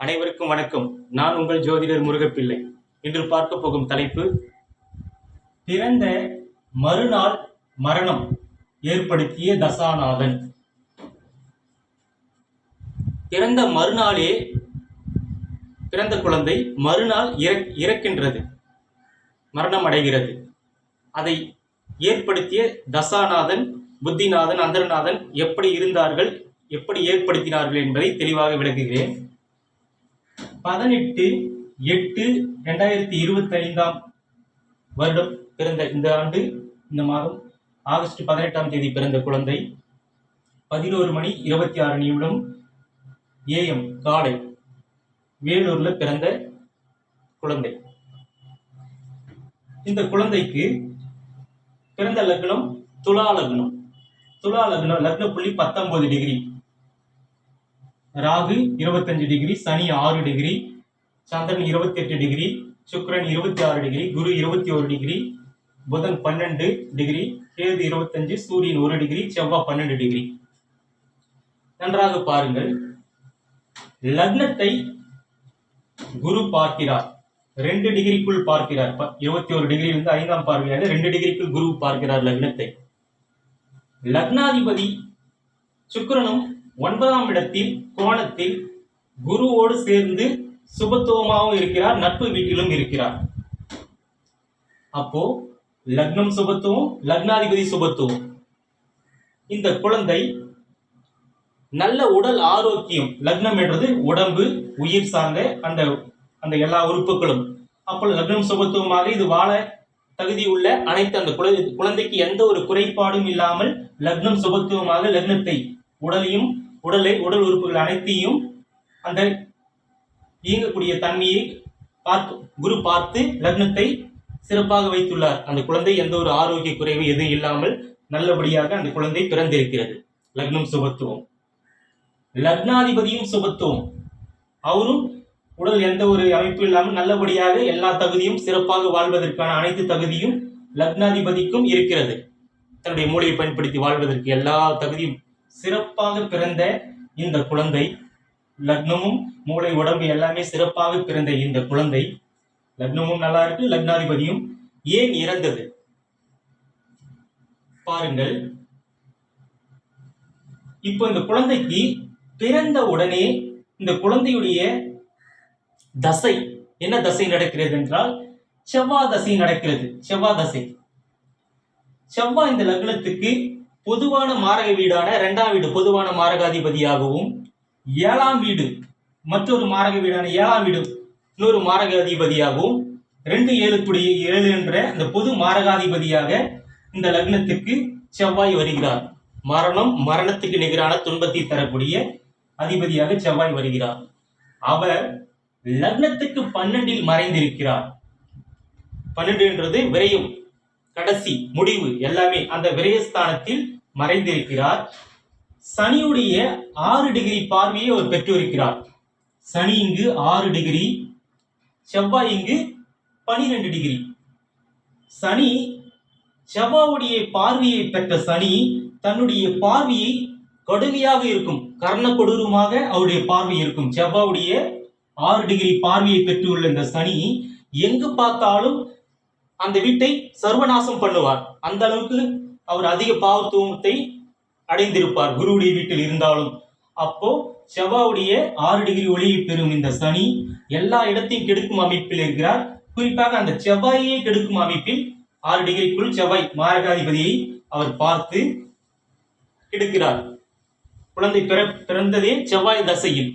அனைவருக்கும் வணக்கம். நான் உங்கள் ஜோதிடர் முருகப்பிள்ளை. இன்று பார்க்க போகும் தலைப்பு பிறந்த மறுநாள் மரணம் ஏற்படுத்திய தசாநாதன். பிறந்த மறுநாளே பிறந்த குழந்தை மறுநாள் இறக் இறக்கின்றது மரணம் அடைகிறது அதை ஏற்படுத்திய தசாநாதன் புத்திநாதன் அந்தரநாதன் எப்படி இருந்தார்கள் எப்படி ஏற்படுத்தினார்கள் என்பதை தெளிவாக விளக்குகிறேன். பதினெட்டு எட்டு ரெண்டாயிரத்தி இருபத்தி ஐந்தாம் வருடம் பிறந்த இந்த ஆண்டு இந்த மாதம் ஆகஸ்ட் பதினெட்டாம் தேதி பிறந்த குழந்தை. பதினோரு மணி இருபத்தி ஆறு நிமிடம் ஏஎம் காலை வேலூர்ல பிறந்த குழந்தை. இந்த குழந்தைக்கு பிறந்த லக்னம் துலா லக்னம். துலா லக்னம் லக்ன புள்ளி பத்தொன்பது டிகிரி. ராகு இருபத்தஞ்சு டிகிரி சனி ஆறு டிகிரி சந்திரன் இருபத்தி எட்டு டிகிரி சுக்கரன் இருபத்தி ஆறு டிகிரி குரு இருபத்தி ஒரு டிகிரி புதன் பன்னெண்டு டிகிரி கேது இருபத்தஞ்சு சூரியன் ஒரு டிகிரி செவ்வாய் பன்னெண்டு டிகிரி. நன்றாக பாருங்கள். லக்னத்தை குரு பார்க்கிறார். ரெண்டு டிகிரிக்குள் பார்க்கிறார். ப- இருபத்தி ஒரு டிகிரியிலிருந்து ஐந்தாம் பார்வையாக ரெண்டு டிகிரிக்குள் குரு பார்க்கிறார் லக்னத்தை. லக்னாதிபதி சுக்கரனும் ஒன்பதாம் இடத்தில் கோணத்தில் குருவோடு சேர்ந்து சுபத்துவமாகவும் இருக்கிறார் நட்பு வீட்டிலும் இருக்கிறார். அப்போ லக்னம் சுபத்துவம் லக்னாதிபதி சுபத்துவம். இந்த குழந்தை நல்ல உடல் ஆரோக்கியம் லக்னம் என்றது உடம்பு உயிர் சார்ந்த அந்த அந்த எல்லா உறுப்புகளும். அப்போ லக்னம் சுபத்துவமாக இது வாழ தகுதி உள்ள அனைத்து அந்த குழந்தைக்கு எந்த ஒரு குறைபாடும் இல்லாமல் லக்னம் சுபத்துவமாக லக்னத்தை உடலையும் உடலை உடல் உறுப்புகள் அனைத்தையும் அந்த இயங்கக்கூடிய தன்மையை பார்த்து குரு பார்த்து லக்னத்தை சிறப்பாக வைத்துள்ளார். அந்த குழந்தை எந்த ஒரு ஆரோக்கிய குறைவு எதுவும் இல்லாமல் நல்லபடியாக அந்த குழந்தை பிறந்திருக்கிறது. லக்னம் சுபத்துவம். லக்னாதிபதியும் சுபத்துவம். அவரும் உடல் எந்த ஒரு அமைப்பு இல்லாமல் நல்லபடியாக எல்லா தகுதியும் சிறப்பாக வாழ்வதற்கான அனைத்து தகுதியும் லக்னாதிபதிக்கும் இருக்கிறது. தன்னுடைய மூளையை பயன்படுத்தி வாழ்வதற்கு எல்லா தகுதியும் சிறப்பாக பிறந்த இந்த குழந்தை லக்னமும் மூளை உடம்பு எல்லாமே சிறப்பாக பிறந்த இந்த குழந்தை. லக்னமும் நல்லா இருக்கு லக்னாதிபதியும் ஏன் இறந்தது? பாருங்கள். இப்போ இந்த குழந்தைக்கு பிறந்த உடனே இந்த குழந்தையுடைய தசை என்ன தசை நடக்கிறது என்றால் செவ்வாய் தசை நடக்கிறது செவ்வாய் தசை. செவ்வாய் இந்த லக்னத்துக்கு பொதுவான மாரக வீடான இரண்டாம் வீடு பொதுவான மாரகாதிபதியாகவும் ஏழாம் வீடு மற்றொரு மாரக வீடான ஏழாம் வீடு இன்னொரு மாரகாதிபதியாகவும் ரெண்டு ஏழுக்குடைய ஏழு என்ற அந்த பொது மாரகாதிபதியாக இந்த லக்னத்துக்கு செவ்வாய் வருகிறார். மரணம் மரணத்துக்கு நிகரான துன்பத்தை தரக்கூடிய அதிபதியாக செவ்வாய் வருகிறார். அவர் லக்னத்துக்கு பன்னெண்டில் மறைந்திருக்கிறார். பன்னெண்டுன்றது விரையும் கடைசி முடிவு எல்லாமே அந்த விரயஸ்தானத்தில் மறைந்திருக்கிறார். சனியுடைய ஆறு டிகிரி பார்வையை அவர் பெற்றிருக்கிறார். சனி இங்கு ஆறு டிகிரி செவ்வாய் இங்கு பனிரெண்டு டிகிரி சனி செவ்வாவுடைய பார்வையை பெற்ற சனி தன்னுடைய பார்வையை கடுமையாக இருக்கும் கர்ண கொடூரமாக அவருடைய பார்வை இருக்கும். செவ்வாவுடைய ஆறு டிகிரி பார்வையை பெற்றுள்ள இந்த சனி எங்கு பார்த்தாலும் அந்த வீட்டை சர்வநாசம் பண்ணுவார். அந்த அளவுக்கு அவர் அதிக பாவத்துவத்தை அடைந்திருப்பார். குருவுடைய வீட்டில் இருந்தாலும். அப்போ செவ்வாவுடைய ஆறு டிகிரி ஒளியை பெறும் இந்த சனி எல்லா இடத்தையும் கெடுக்கும் அமைப்பில் இருக்கிறார். குறிப்பாக அந்த செவ்வாயை கெடுக்கும் அமைப்பில் ஆறு டிகிரிக்குள் செவ்வாய் மாரகாதிபதியை அவர் பார்த்து கெடுக்கிறார். குழந்தை பிற பிறந்ததே செவ்வாய் தசையில்.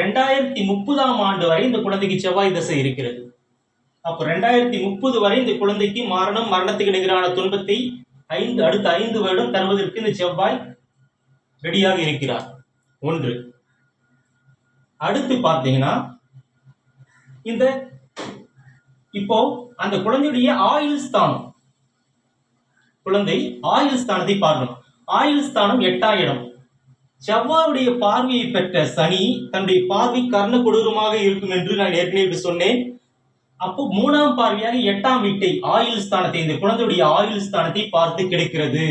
ரெண்டாயிரத்தி முப்பதாம் ஆண்டு வரை இந்த குழந்தைக்கு செவ்வாய் தசை இருக்கிறது. அப்போ ரெண்டாயிரத்தி முப்பது வரை இந்த குழந்தைக்கு மரணம் மரணத்துக்கு நிகரான துன்பத்தை ஐந்து அடுத்த ஐந்து வருடம் தருவதற்கு இந்த செவ்வாய் ரெடியாக இருக்கிறார். ஒன்று. அடுத்து பார்த்தீங்கன்னா இந்த இப்போ அந்த குழந்தையுடைய ஆயுள் ஸ்தானம் குழந்தை ஆயுள் ஸ்தானத்தை பார்க்கணும். ஆயுள் ஸ்தானம் எட்டாயிரம். செவ்வாவுடைய பார்வையை பெற்ற சனி தன்னுடைய பார்வை கர்ண கொடூரமாக இருக்கும் என்று நான் ஏற்கனவே சொன்னேன். அப்போ மூணாம் பார்வையாக எட்டாம் வீட்டை ஆயுள் ஸ்தானத்தை இந்த குழந்தையுடைய ஆயுள் ஸ்தானத்தை பார்த்து கிடைக்கிறது.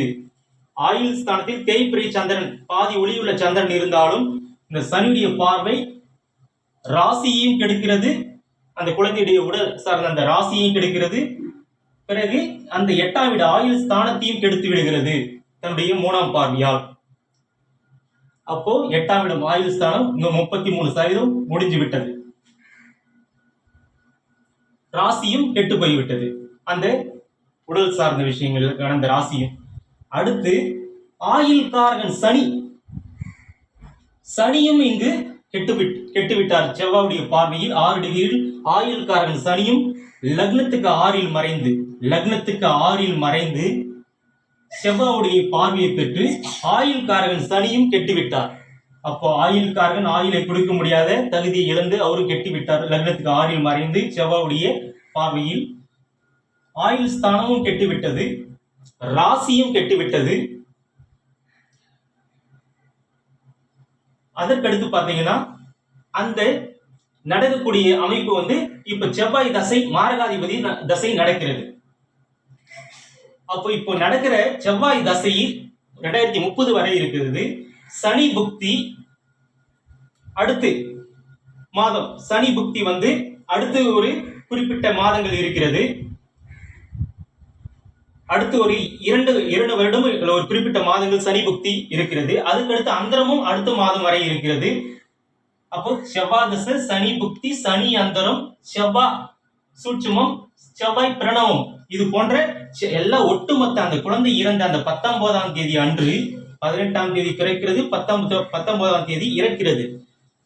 ஆயுள் ஸ்தானத்தில் தேய்பிரி சந்திரன் பாதி ஒளியுள்ள சந்திரன் இருந்தாலும் இந்த சனியுடைய பார்வை ராசியையும் கெடுக்கிறது. அந்த குழந்தையுடைய உடல் சார்ந்த அந்த ராசியையும் கெடுக்கிறது. பிறகு அந்த எட்டாம் வீடு ஆயுள் ஸ்தானத்தையும் கெடுத்து விடுகிறது தன்னுடைய மூணாம் பார்வையால். அப்போ எட்டாம் இடம் ஆயுள் ஸ்தானம் இங்க முப்பத்தி மூணு சதவீதம் முடிஞ்சு விட்டது. ராசியும் கெட்டு போய்விட்டது. அந்த உடல் சார்ந்த விஷயங்களுக்கான அந்த ராசியும். அடுத்து ஆயுள்காரகன் சனி. சனியும் இங்கு கெட்டுவிட் கெட்டுவிட்டார் செவ்வாவுடைய பார்வையில் ஆறு டிகிரியில் ஆயுள்காரகன் சனியும் லக்னத்துக்கு ஆறில் மறைந்து லக்னத்துக்கு ஆறில் மறைந்து செவ்வாவுடைய பார்வையை பெற்று ஆயுள்காரகன் சனியும் கெட்டுவிட்டார் அப்போ ஆயுள்காரகன் ஆயிலை கொடுக்க முடியாத தகுதியை இழந்து அவரும் கெட்டுவிட்டார். லக்னத்துக்கு ஆறில் மறைந்து செவ்வாவுடைய பார்வையில் ஆயுள் ஸ்தானமும் கெட்டுவிட்டது ராசியும் கெட்டுவிட்டது. அதற்கடுத்து பாத்தீங்கன்னா அந்த நடக்கக்கூடிய அமைப்பு வந்து இப்ப செவ்வாய் தசை மாரகாதிபதி ந- தசை நடக்கிறது. அப்போ இப்போ நடக்கிற செவ்வாய் தசை ரெண்டாயிரத்தி முப்பது வரை இருக்கிறது. சனி புக்தி அடுத்து மாதம். சனி புக்தி வந்து அடுத்து ஒரு குறிப்பிட்ட மாதங்கள் இருக்கிறது. அடுத்து ஒரு இரண்டு இரண்டு வருடம் ஒரு குறிப்பிட்ட மாதங்கள் சனி புக்தி இருக்கிறது. அதுக்கடுத்து அந்தரமும் அடுத்த மாதம் வரை இருக்கிறது. அப்போ செவ்வாய் தசை சனி புக்தி சனி அந்தரம் செவ்வாய் சூட்சமம் செவ்வாய் பிரணவம். இது போன்ற செ- எல்லா ஒட்டுமொத்த அந்த குழந்தை இறந்த அந்த பத்தொன்பதாம் தேதி அன்று பதினெட்டாம் தேதி பிறக்கிறது பத்தொன்பது பத்தொன்பதாம் தேதி இறக்கிறது.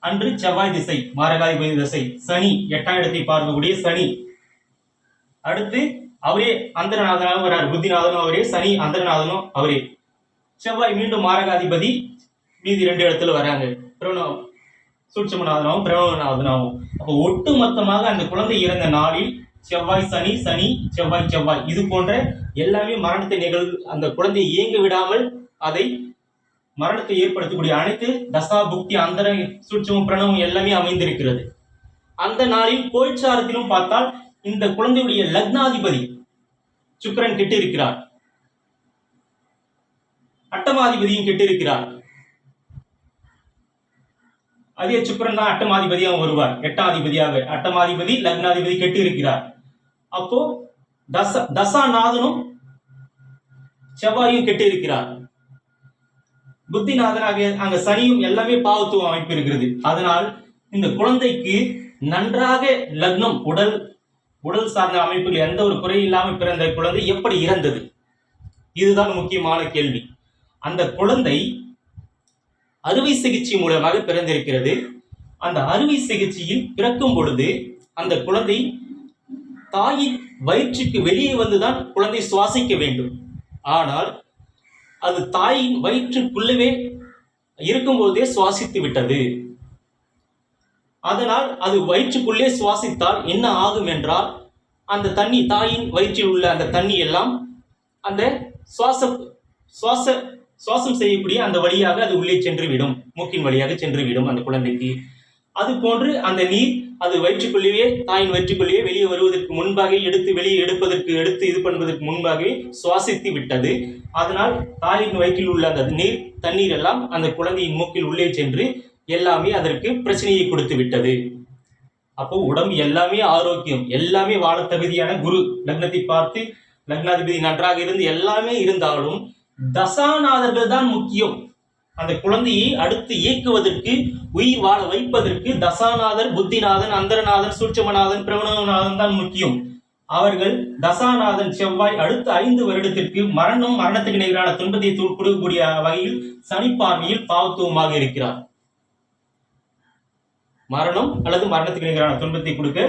அன்று செவ்வாய் திசை மாரகாதிபதி திசை சனி எட்டாம் இடத்தை பார்க்கக்கூடிய சனி. அடுத்து அவரே அந்தரநாதனாக வரார் புத்திநாதனும் அவரே சனி அந்தரநாதனும் அவரே. செவ்வாய் மீண்டும் மாரகாதிபதி மீதி ரெண்டு இடத்துல வராங்க பிரணவம் சூட்சமநாதனாவும் பிரணவநாதனாவும் அப்போ ஒட்டு மொத்தமாக அந்த குழந்தை இறந்த நாளில் செவ்வாய் சனி சனி செவ்வாய் செவ்வாய். இது போன்ற எல்லாமே மரணத்தை நிகழ் அந்த குழந்தையை இயங்க விடாமல் அதை மரணத்தை ஏற்படுத்தக்கூடிய அனைத்து தசா புக்தி அந்தர சூட்சமும் பிரணவம் எல்லாமே அமைந்திருக்கிறது. அந்த நாளில் கோல்சாரத்திலும் பார்த்தால் இந்த குழந்தையுடைய லக்னாதிபதி சுக்கரன் கெட்டு இருக்கிறார் அட்டமாதிபதியும் கிட்டு இருக்கிறார் அதே சுக்கரன் தான் அட்டமாதிபதியாக வருவார். எட்டாம் அதிபதியாக. அட்டமாதிபதி லக்னாதிபதி கெட்டு இருக்கிறார் அப்போ தச தசாநாதனும் செவ்வாயும் கெட்டிருக்கிறார் புத்திநாதனாக அங்க சனியும் எல்லாமே பாவத்துவம் அமைப்பு இருக்கிறது. அதனால் இந்த குழந்தைக்கு நன்றாக லக்னம் உடல் உடல் சார்ந்த அமைப்பில் எந்த ஒரு குறை இல்லாமல் பிறந்த குழந்தை எப்படி இறந்தது? இதுதான் முக்கியமான கேள்வி. அந்த குழந்தை அறுவை சிகிச்சை மூலமாக பிறந்திருக்கிறது. அந்த அறுவை சிகிச்சையில் பிறக்கும் பொழுது அந்த குழந்தை தாயின் வயிற்றுக்கு வெளியே வந்துதான் குழந்தை சுவாசிக்க வேண்டும். ஆனால் அது தாயின் வயிற்றுக்குள்ளவே இருக்கும்போதே சுவாசித்து விட்டது. அதனால் அது வயிற்றுக்குள்ளே சுவாசித்தால் என்ன ஆகும் என்றால் அந்த தண்ணி தாயின் வயிற்றில் உள்ள அந்த தண்ணி எல்லாம் அந்த சுவாச சுவாச சுவாசம் செய்யக்கூடிய அந்த வழியாக அது உள்ளே சென்று விடும் மூக்கின் வழியாக சென்று விடும் அந்த குழந்தைக்கு. அது போன்று அந்த நீர் அது வயிற்றுக்குள்ளேயே தாயின் வயிற்றுக்குள்ளேயே வெளியே வருவதற்கு முன்பாக எடுத்து வெளியே எடுப்பதற்கு எடுத்து இது பண்ணுவதற்கு முன்பாகவே சுவாசித்து விட்டது. அதனால் தாயின் வயிற்றில் உள்ள அந்த நீர் தண்ணீர் எல்லாம் அந்த குழந்தையின் மூக்கில் உள்ளே சென்று எல்லாமே அதற்கு பிரச்சனையை கொடுத்து விட்டது. அப்போ உடம்பு எல்லாமே ஆரோக்கியம் எல்லாமே வாழ தகுதியான குரு. லக்னத்தை பார்த்து லக்னாதிபதி நன்றாக இருந்து எல்லாமே இருந்தாலும் தசாநாதர்கள் தான் முக்கியம். அந்த குழந்தையை அடுத்து இயக்குவதற்கு உயிர் வாழ வைப்பதற்கு தசாநாதர் புத்திநாதன் அந்தரநாதன் சூட்சமநாதன் பிரவணநாதன் தான் முக்கியம். அவர்கள் தசாநாதன் செவ்வாய் அடுத்த ஐந்து வருடத்திற்கு மரணம் மரணத்துக்கு நிகரான துன்பத்தை கொடுக்கக்கூடிய வகையில் சனிப்பார்வையில் பாவத்துவமாக இருக்கிறார். மரணம் அல்லது மரணத்துக்கு நிகரான துன்பத்தை கொடுக்க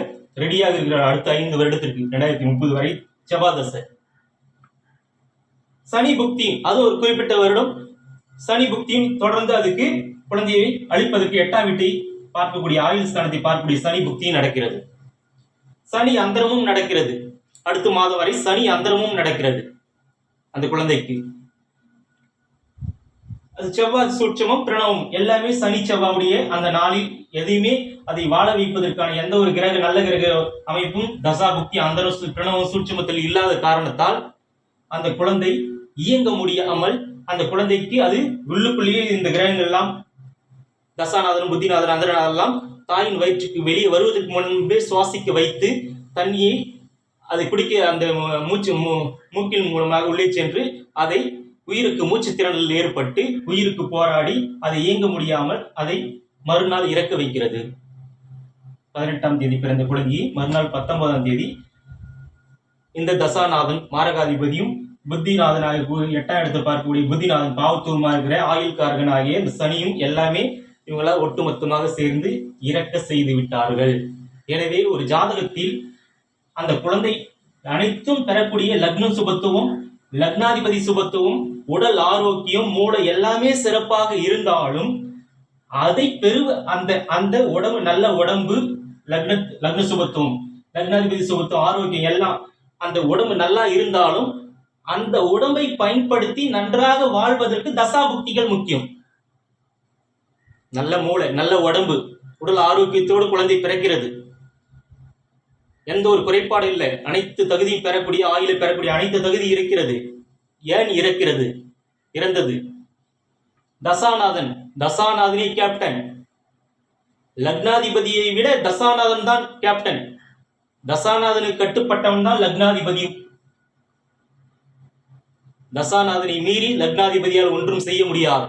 ரெடியாக இருக்கிறார் அடுத்த ஐந்து வருடத்திற்கு ரெண்டாயிரத்தி முப்பது வரை செவ்வாதசை சனி புக்தி அது ஒரு குறிப்பிட்ட வருடம். சனி புக்தியும் தொடர்ந்து அதுக்கு குழந்தையை அழிப்பதற்கு எட்டாம் வீட்டை பார்க்கக்கூடிய ஆயுள் ஸ்தானத்தை பார்க்கக்கூடிய சனி புக்தியும் நடக்கிறது. சனி அந்தரமும் நடக்கிறது. அடுத்த மாதம் வரை சனி அந்தரமும் நடக்கிறது. அந்த குழந்தைக்கு. அது செவ்வாய் சூட்சமும் பிரணவம் எல்லாமே சனி செவ்வாவுடைய அந்த நாளில் எதையுமே அதை வாழ வைப்பதற்கான எந்த ஒரு கிரக நல்ல கிரக அமைப்பும் தசா புக்தி அந்தர பிரணவம் சூட்சமத்தில் இல்லாத காரணத்தால் அந்த குழந்தை இயங்க முடியாமல் அந்த குழந்தைக்கு அது உள்ளுக்குள்ளேயே இந்த கிரகங்கள் எல்லாம் தசாநாதன் புத்திநாதன் அந்தரநாதன் எல்லாம் தாயின் வயிற்றுக்கு வெளியே வருவதற்கு முன்பே சுவாசிக்க வைத்து தண்ணியை அதை குடிக்க அந்த மூச்சு மூ- மூக்கின் மூலமாக உள்ளே சென்று அதை உயிருக்கு மூச்சு திறனில் ஏற்பட்டு உயிருக்கு போராடி அதை இயங்க முடியாமல் அதை மறுநாள் இறக்க வைக்கிறது. பதினெட்டாம் தேதி பிறந்த குழந்தையை மறுநாள் பத்தொன்பதாம் தேதி இந்த தசாநாதன் மாரகாதிபதியும் புத்திநாதனாக எட்டாம் இடத்தை பார்க்கக்கூடிய புத்திநாதன் பாவத்தூர்மா இருக்கிற ஆயுள்காரகன் ஆகிய இந்த சனியும் எல்லாமே இவங்களால் ஒட்டுமொத்தமாக சேர்ந்து இறக்க செய்து விட்டார்கள். எனவே ஒரு ஜாதகத்தில் அந்த குழந்தை அனைத்தும் பெறக்கூடிய லக்ன சுபத்துவம் லக்னாதிபதி சுபத்துவம் உடல் ஆரோக்கியம் மூளை எல்லாமே சிறப்பாக இருந்தாலும் அதை பெரு அந்த அந்த உடம்பு நல்ல உடம்பு லக்ன லக்ன சுபத்துவம் லக்னாதிபதி சுபத்துவம் ஆரோக்கியம் எல்லாம் அந்த உடம்பு நல்லா இருந்தாலும் அந்த உடம்பை பயன்படுத்தி நன்றாக வாழ்வதற்கு தசாபுக்திகள் முக்கியம். நல்ல மூளை நல்ல உடம்பு உடல் ஆரோக்கியத்தோடு குழந்தை பிறக்கிறது. எந்த ஒரு குறைபாடும் இல்லை. அனைத்து தகுதியும் பெறக்கூடிய ஆயில பெறக்கூடிய அனைத்து தகுதி இருக்கிறது. ஏன் இறக்கிறது? இறந்தது. தசாநாதன் தசாநாதனே கேப்டன் லக்னாதிபதியை விட தசாநாதன் தான் கேப்டன் தசாநாதனுக்கு கட்டுப்பட்டவன் தான் லக்னாதிபதியும் தசாநாதனை மீறி லக்னாதிபதியால் ஒன்றும் செய்ய முடியாது.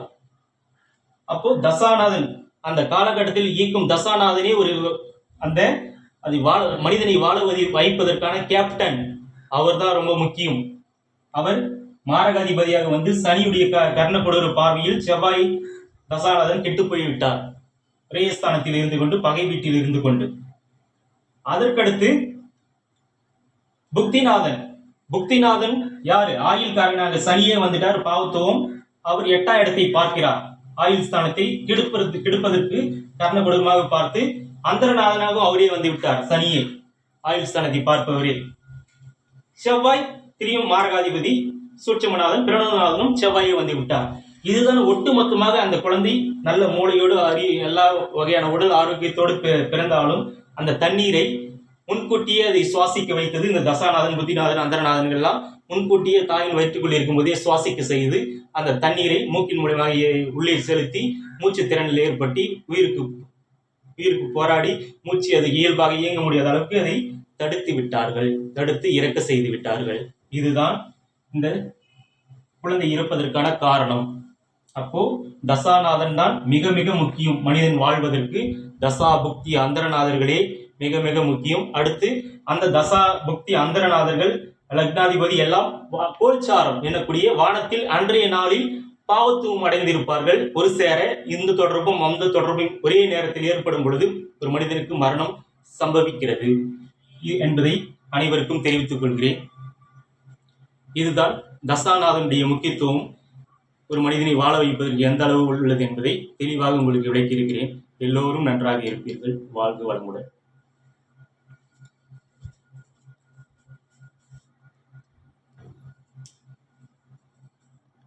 அப்போ தசாநாதன் அந்த காலகட்டத்தில் இயக்கும் தசாநாதனே ஒரு அந்த அது வாழ மனிதனை வாழுவதை வைப்பதற்கான கேப்டன் அவர்தான் ரொம்ப முக்கியம். அவர் மாரகாதிபதியாக வந்து சனியுடைய க கர்ணப்படுகிற பார்வையில் செவ்வாய் தசாநாதன் கெட்டு போய்விட்டார். பிரேயஸ்தானத்தில் இருந்து கொண்டு பகை வீட்டில் இருந்து கொண்டு. அதற்கடுத்து புக்திநாதன் புக்திநாதன் யாரு? ஆயுள்காரனாக சனியே வந்துட்டார் பாவத்துவம். அவர் எட்டா இடத்தை பார்க்கிறார். ஆயுள் ஸ்தானத்தை கெடுப்பது கெடுப்பதற்கு கர்ணபடுமாக பார்த்து அந்தரநாதனாகவும் அவரே வந்து விட்டார் சனியே. ஆயுள் ஸ்தானத்தை பார்ப்பவரே. செவ்வாய் திரியும் மாரகாதிபதி சூட்சமநாதன் பிரணவநாதனும் செவ்வாயே வந்து விட்டார். இதுதான் ஒட்டுமொத்தமாக அந்த குழந்தை நல்ல மூளையோடு அறி எல்லா வகையான உடல் ஆரோக்கியத்தோடு பிறந்தாலும் அந்த தண்ணீரை முன்கூட்டியே அதை சுவாசிக்க வைத்தது இந்த தசாநாதன் புத்திநாதன் அந்தரநாதன் எல்லாம் முன்கூட்டியே தாயின் வயிற்றுக்குள் இருக்கும்போதே சுவாசிக்க செய்து அந்த தண்ணீரை மூக்கின் மூலமாக உள்ளே செலுத்தி மூச்சு திறனில் ஏற்பட்டு உயிருக்கு உயிருக்கு போராடி மூச்சு அது இயல்பாக இயங்க முடியாத அளவுக்கு அதை தடுத்து விட்டார்கள். தடுத்து இறக்க செய்து விட்டார்கள். இதுதான் இந்த குழந்தை இறப்பதற்கான காரணம். அப்போ தசாநாதன் தான் மிக மிக முக்கியம். மனிதன் வாழ்வதற்கு தசா புக்தி அந்தரநாதர்களே மிக மிக முக்கியம். அடுத்து அந்த தசா புக்தி அந்தரநாதர்கள் லக்னாதிபதி எல்லாம் வா- கோல்சாரம் வானத்தில் அன்றைய நாளில் பாவத்துவம் அடைந்திருப்பார்கள். ஒரு சேர இந்த தொடர்பும் அந்த தொடர்பும் ஒரே நேரத்தில் ஏற்படும் பொழுது ஒரு மனிதனுக்கு மரணம் சம்பவிக்கிறது. என்பதை அனைவருக்கும் தெரிவித்துக் கொள்கிறேன். இதுதான் தசாநாதனுடைய முக்கியத்துவம். ஒரு மனிதனை வாழ வைப்பதற்கு எந்த அளவு உள்ளது என்பதை தெளிவாக உங்களுக்கு விளக்கியிருக்கிறேன். எல்லோரும் நன்றாக இருப்பீர்கள். வாழ்க வளமுடன்.